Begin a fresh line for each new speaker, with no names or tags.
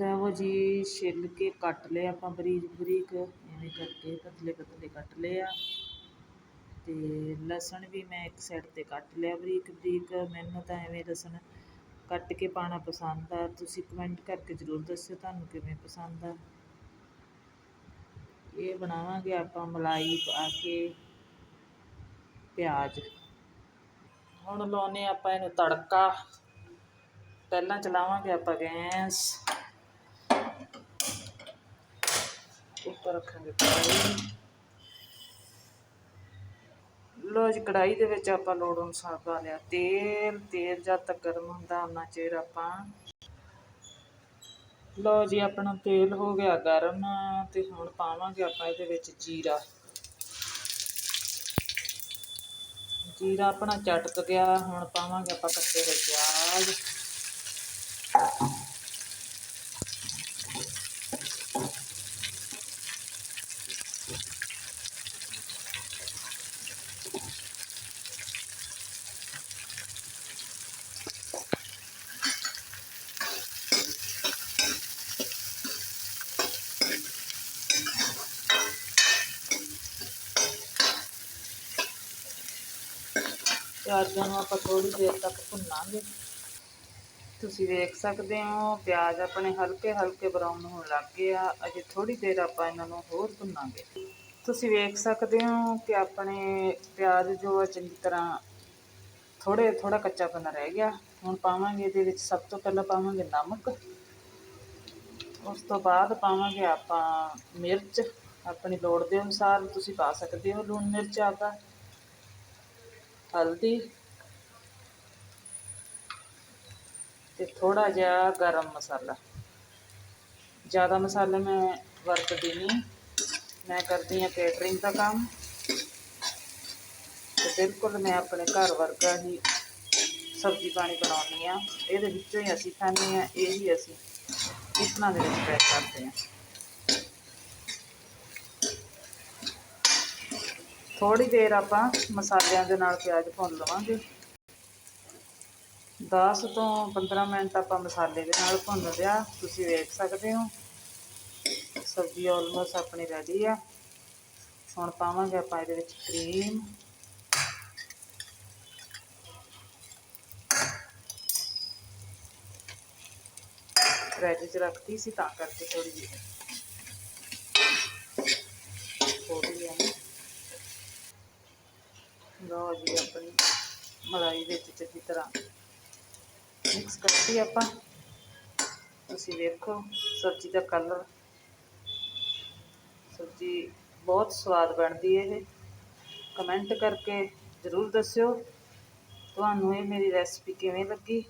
ਲਓ ਜੀ ਛਿੱਲ ਕੇ ਕੱਟ ਲਏ ਆਪਾਂ ਬਰੀਕ ਬਰੀਕ, ਇਵੇਂ ਕਰਕੇ ਪਤਲੇ ਪਤਲੇ ਕੱਟ ਲਏ ਆ। ਤੇ ਲਸਣ ਵੀ ਮੈਂ ਇੱਕ ਸਾਈਡ ਤੇ ਕੱਟ ਲਿਆ ਬਰੀਕ ਬਰੀਕ, ਮੈਨੂੰ ਤਾਂ ਐਵੇਂ ਲਸਣ ਕੱਟ ਕੇ ਪਾਣਾ ਪਸੰਦ ਆ। ਤੁਸੀਂ ਕਮੈਂਟ ਕਰਕੇ ਜ਼ਰੂਰ ਦੱਸਿਓ ਤੁਹਾਨੂੰ ਕਿਵੇਂ ਪਸੰਦ ਆ। ਇਹ ਬਣਾਵਾਂਗੇ ਆਪਾਂ ਮਲਾਈ ਪਾ ਕੇ ਪਿਆਜ਼। ਹੁਣ ਲਾਉਨੇ ਆਪਾਂ ਇਹਨੂੰ ਤੜਕਾ। ਪਹਿਲਾਂ ਚਲਾਵਾਂਗੇ ਆਪਾਂ ਗੈਸ। ਉੱਪਰ ਰੱਖਾਂਗੇ ਕੜਾਹੀ ਲੋ ਜੀ, ਕੜਾਹੀ ਦੇ ਵਿੱਚ ਆਪਾਂ ਲੋੜ ਅਨੁਸਾਰ ਪਾ ਲਿਆ। ਤੇਲ ਤੇਲ ਜਦ ਤੱਕ ਗਰਮ ਹੁੰਦਾ ਉਹਨਾਂ ਚਿਰ ਆਪਾਂ ਲੋ ਜੀ, ਆਪਣਾ ਤੇਲ ਹੋ ਗਿਆ ਗਰਮ, ਤੇ ਹੁਣ ਪਾਵਾਂਗੇ ਆਪਾਂ ਇਹਦੇ ਵਿੱਚ ਜੀਰਾ। ਜੀਰਾ ਆਪਣਾ ਚਟਕ ਗਿਆ, ਹੁਣ ਪਾਵਾਂਗੇ ਆਪਾਂ ਕੱਟੇ ਹੋਏ ਪਿਆਜ਼। ਪਿਆਜ਼ਾਂ ਨੂੰ ਆਪਾਂ ਥੋੜੀ ਦੇਰ ਤੱਕ ਭੁੰਨਾਂਗੇ। ਤੁਸੀਂ ਵੇਖ ਸਕਦੇ ਹੋ, ਪਿਆਜ਼ ਆਪਣੇ ਹਲਕੇ ਹਲਕੇ ਬਰਾਊਨ ਹੋਣ ਲੱਗ ਗਏ ਆ। ਅਜੇ ਥੋੜੀ ਦੇਰ ਆਪਾਂ ਇਹਨਾਂ ਨੂੰ ਹੋਰ ਭੁੰਨਾਂਗੇ। ਤੁਸੀਂ ਵੇਖ ਸਕਦੇ ਹੋ ਕਿ ਆਪਣੇ ਪਿਆਜ਼ ਜੋ ਆ ਚੰਗੀ ਤਰ੍ਹਾਂ ਥੋੜੇ ਥੋੜਾ ਕੱਚਾਪਨ ਰਹਿ ਗਿਆ। ਹੁਣ ਪਾਵਾਂਗੇ ਇਹਦੇ ਵਿੱਚ ਸਭ ਤੋਂ ਪਹਿਲਾਂ ਪਾਵਾਂਗੇ ਨਮਕ। ਉਸ ਤੋਂ ਬਾਅਦ ਪਾਵਾਂਗੇ ਆਪਾਂ ਮਿਰਚ। ਆਪਣੀ ਲੋੜ ਦੇ ਅਨੁਸਾਰ ਤੁਸੀਂ ਪਾ ਸਕਦੇ ਹੋ ਲੂਣ ਮਿਰਚ ਆਪਦਾ। ਹਲਦੀ ਤੇ ਥੋੜਾ ਜਿਹਾ ਗਰਮ ਮਸਾਲਾ। ਜ਼ਿਆਦਾ ਮਸਾਲੇ ਮੈਂ ਵਰਤਦੀ ਨਹੀਂ। ਮੈਂ ਕਰਦੀ ਹਾਂ ਕੇਟਰਿੰਗ ਦਾ ਕੰਮ। ਤੇ ਬਿਲਕੁਲ ਮੈਂ ਆਪਣੇ ਘਰ ਵਰਗਾ ਹੀ ਸਬਜ਼ੀ ਪਾਣੀ ਬਣਾਉਣੀ ਆ ਇਹਦੇ ਵਿੱਚੋਂ ਹੀ ਅਸੀਂ ਖਾਂਦੇ ਆ ਇਹ ਹੀ ਅਸੀਂ ਕਿਸਮਾਂ ਦੇ ਵਿੱਚ ਪੈਕ ਕਰਦੇ ਆ ਥੋੜੀ ਦੇਰ ਆਪਾਂ ਮਸਾਲਿਆਂ ਦੇ ਨਾਲ ਪਿਆਜ਼ ਭੁੰਨ ਲਵਾਂਗੇ। 10 ਤੋਂ 15 ਮਿੰਟ ਆਪਾਂ ਮਸਾਲੇ ਦੇ ਨਾਲ ਭੁੰਨ ਲਿਆ। ਤੁਸੀਂ ਵੇਖ ਸਕਦੇ ਹੋ, ਸਬਜ਼ੀ ਆਲਮੋਸਟ ਆਪਣੀ ਰੈਡੀ ਆ। ਹੁਣ ਪਾਵਾਂਗੇ ਆਪਾਂ ਇਹਦੇ ਵਿੱਚ ਕਰੀਮ ਰੈਡੀ 'ਚ ਰੱਖਤੀ ਸੀ ਤਾਂ ਕਰਕੇ ਥੋੜੀ ਜਿਹੀ ਥੋੜੀ ਆ ਨਾ ਲਓ ਜੀ ਆਪਣੀ ਮਲਾਈ ਵਿੱਚ ਚੰਗੀ ਤਰ੍ਹਾਂ। ਮਿਕਸ ਕਰਤੀ ਆਪਾਂ ਤੁਸੀਂ ਵੇਖੋ, ਸਬਜ਼ੀ ਦਾ ਕਲਰ ਸਬਜ਼ੀ ਬਹੁਤ ਸਵਾਦ ਬਣਦੀ ਹੈ ਇਹ। ਕਮੈਂਟ ਕਰਕੇ ਜ਼ਰੂਰ ਦੱਸਿਓ। ਤੁਹਾਨੂੰ ਇਹ ਮੇਰੀ ਰੈਸਪੀ ਕਿਵੇਂ ਲੱਗੀ?